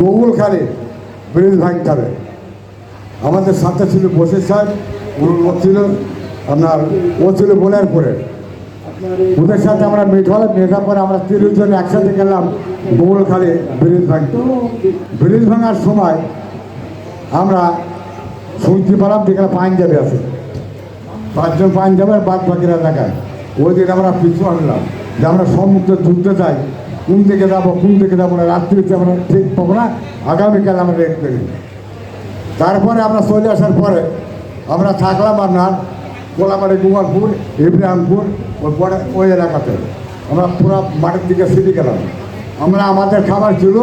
গোগুলখালি bridge ভাঙতে হবে আমাদের সাথে ছিল বসির সাহেব ছিল আপনার, ও ছিল বোনের পরে ওদের সাথে আমরা মিট হলে মেটার পরে আমরা তিরিশ জন একসাথে গেলাম গোগুলখালি ব্রিজ ভাঙতে ব্রিজ ভাঙার সময় আমরা শুনতে পেলাম যেখানে পাঞ্জাবি আছে। পাঁচজন পাঞ্জাবের বাদ বাকিরা দেখায় ওই দিন আমরা পিছু আনলাম যে আমরা সম্মুখে যুদ্ধে যাই কোন দিকে যাব কোন দিকে যাব না রাত্রিতে আমরা ঠিক পাবো না, আগামীকাল আমরা রেড করি তারপরে আমরা চলে আসার পরে আমরা থাকলাম আপনার কোলামারি গোপালপুর ইব্রাহিমপুর, ওই পরে ওই এলাকাতে। আমরা পুরো মাঠের দিকে সিটি গেলাম। আমরা আমাদের খাবার ছিল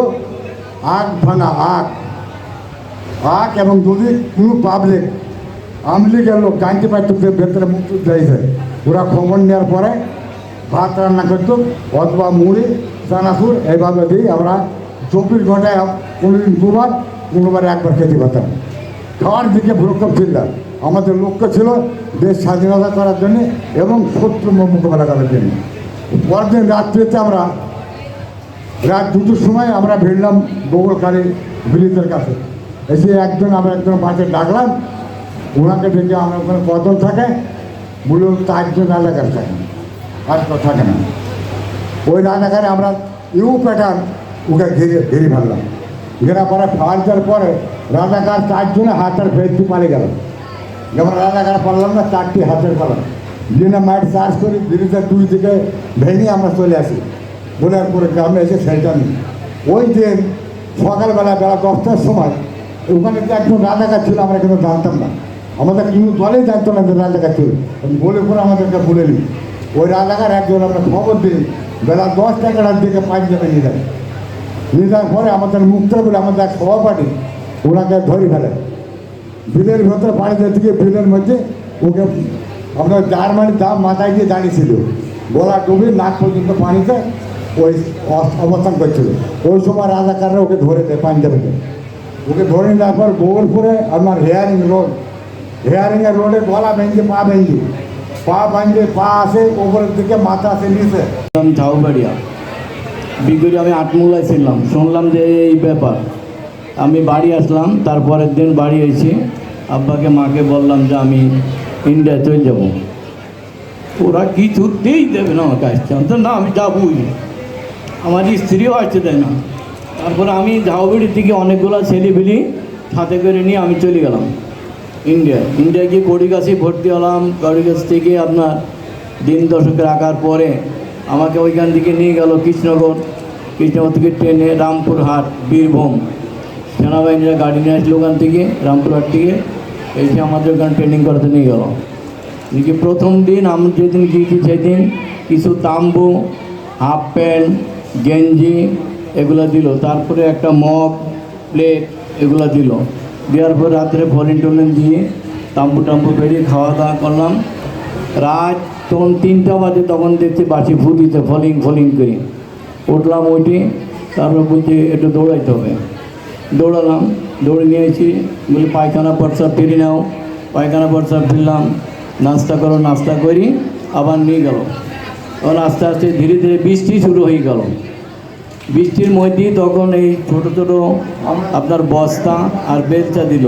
আখ ভাঙা আখ। আখ এবং যদি কোনো পাবলিক। আমলিগের লোক পারতো যে ভেতরে মুক্তি দিয়েছে ওরা খবর নেওয়ার পরে ভাত রান্না করতো, অথবা মুড়ি চানাচুর এইভাবে দিই আমরা চব্বিশ ঘন্টায় কোনোদিন দুবার কোনোবার একবার খেতে পারতাম। খাওয়ার দিকে ভ্রক্ষেপ ছিলাম আমাদের লক্ষ্য ছিল দেশ স্বাধীনতা করার জন্য এবং শত্রু মোকাবেলা করার জন্য। পরদিন রাত্রিতে আমরা, রাত দুটোর সময় আমরা ভিড়লাম গোগলকারী ব্রিজের কাছে। এসে একজন আমরা একজন বাসে ডাকলাম। ওনাকে ডেকে আমরা ওখানে কদল থাকে বলুন চারজন এলাকার থাকে। আর কেউ থাকে না। ওই রাজাকারে আমরা ইউ প্যাটার্ন ওকে ঘিরে ঘিরে ফেললাম। ঘেরা পরে ফার্জার পরে রাজাকার চারজনে হাতের ফেরতি পালিয়ে গেল। যেমন রাজাকার পারলাম না, চারটি হাতের পালাম দিনে মাইট চার্জ করি ব্রিজের দুই দিকে ভেঙে আমরা চলে আসি। বোনের পরে গ্রামে এসে সেটা নিই। ওই দিন সকালবেলা বেলা দশটার সময় ওখানে যে একজন রাজাকার ছিল, আমরা কিন্তু জানতাম না। আমাদের কিন্তু দলেই জানতো না যে রাজাকার ছিল। বলে পরে আমাদেরকে বলে নিই। ওই রাজাকার একজন আমরা খবর দিই বেলা দশ টাকার দিকে পাঞ্জাবে নিয়ে যায়। নিয়ে যাওয়ার পরে আমাদের মুক্ত বলে আমাদের এক সভাপাঠি ওনাকে ধরে ফেলে। বিলের ভেতরে পানিতে দিকে বিলের মধ্যে ওকে আমরা জার্মানির দাম মাথায় দিয়ে দাঁড়িয়েছিল গলা ডুবে নাক পর্যন্ত পানিতে ওই অবস্থান করছিল। ওই সময় রাজাকাররা ওকে ধরে দেয় পাঞ্জাবিতে ওকে ধরে নেওয়ার পর গোবরপুরে আমার হেয়ারিং রোড হেয়ারিংয়ের রোডে গলা ভেঙে পা ভেঙে পা ভেঙে পা আসে, ওপরের দিকে মাথা আসে, নিচে। ঝাউবাড়িয়া। বিগড়ি আমি আটমুলায় ছিলাম। শুনলাম যে এই ব্যাপার। আমি বাড়ি আসলাম, তারপরের দিন বাড়ি এসে আব্বাকে, মাকে বললাম যে আমি ইন্ডিয়া চলে যাব। ওরা কিছুতেই দেবে না আমার কাজটা তো না, আমি যাবই। আমার স্ত্রীও আসতে দেয় না। তারপরে আমি ঝাউবাড়ির দিকে অনেকগুলো ছেলেপিলি সাথে করে নিয়ে আমি চলে গেলাম। ইন্ডিয়া। ইন্ডিয়া গিয়ে কড়িগাছি ভর্তি হলাম। কড়িগাছ থেকে আপনার দিন দশকের আঁকার পরে আমাকে ওইখান থেকে নিয়ে গেল কৃষ্ণগর কৃষ্ণগর থেকে ট্রেনে রামপুরহাট, বীরভূম। সেনাবাহিনীরা গাড়ি নিয়ে আসলো ওখান থেকে, রামপুরহাট থেকে। এসে আমাদের ওখানে ট্রেনিং করতে নিয়ে গেল। এদিকে প্রথম দিন, আমি যেদিন গিয়েছি সেদিন কিছু তাম্বু, হাফ প্যান্ট, গেঞ্জি এগুলো দিল। তারপরে একটা মগ, প্লেট এগুলো দিল। দেওয়ার পর রাত্রে ফলিন টলিন দিয়ে তাম্বু টাম্বু বেরিয়ে খাওয়া দাওয়া করলাম। রাত তখন তিনটা বাজে, তখন দেখছি বাসি ফুটিতে ফলিং ফলিং করে। উঠলাম ওইটি তারপর বলছি, একটু দৌড়াইতে হবে। দৌড়ালাম, দৌড়ে নিয়েছি বলি, পায়খানা প্রস্রাব ফিরে নাও। পায়খানা প্রস্রাব ফিরলাম নাস্তা করো, নাস্তা করি, আবার নিয়ে গেল। তখন আস্তে আস্তে ধীরে ধীরে বৃষ্টি শুরু হয়ে গেল। বৃষ্টির মধ্যে তখন এই ছোট ছোট আপনার বস্তা আর বেলচা দিল।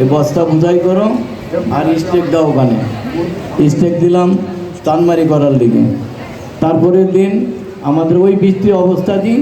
এই বস্তা বুঝাই করো আর স্টেক দাও ওখানে। স্টেক দিলাম স্টানমারি করার দিকে। তারপরের দিন আমাদের ওই বৃষ্টির অবস্থাতেই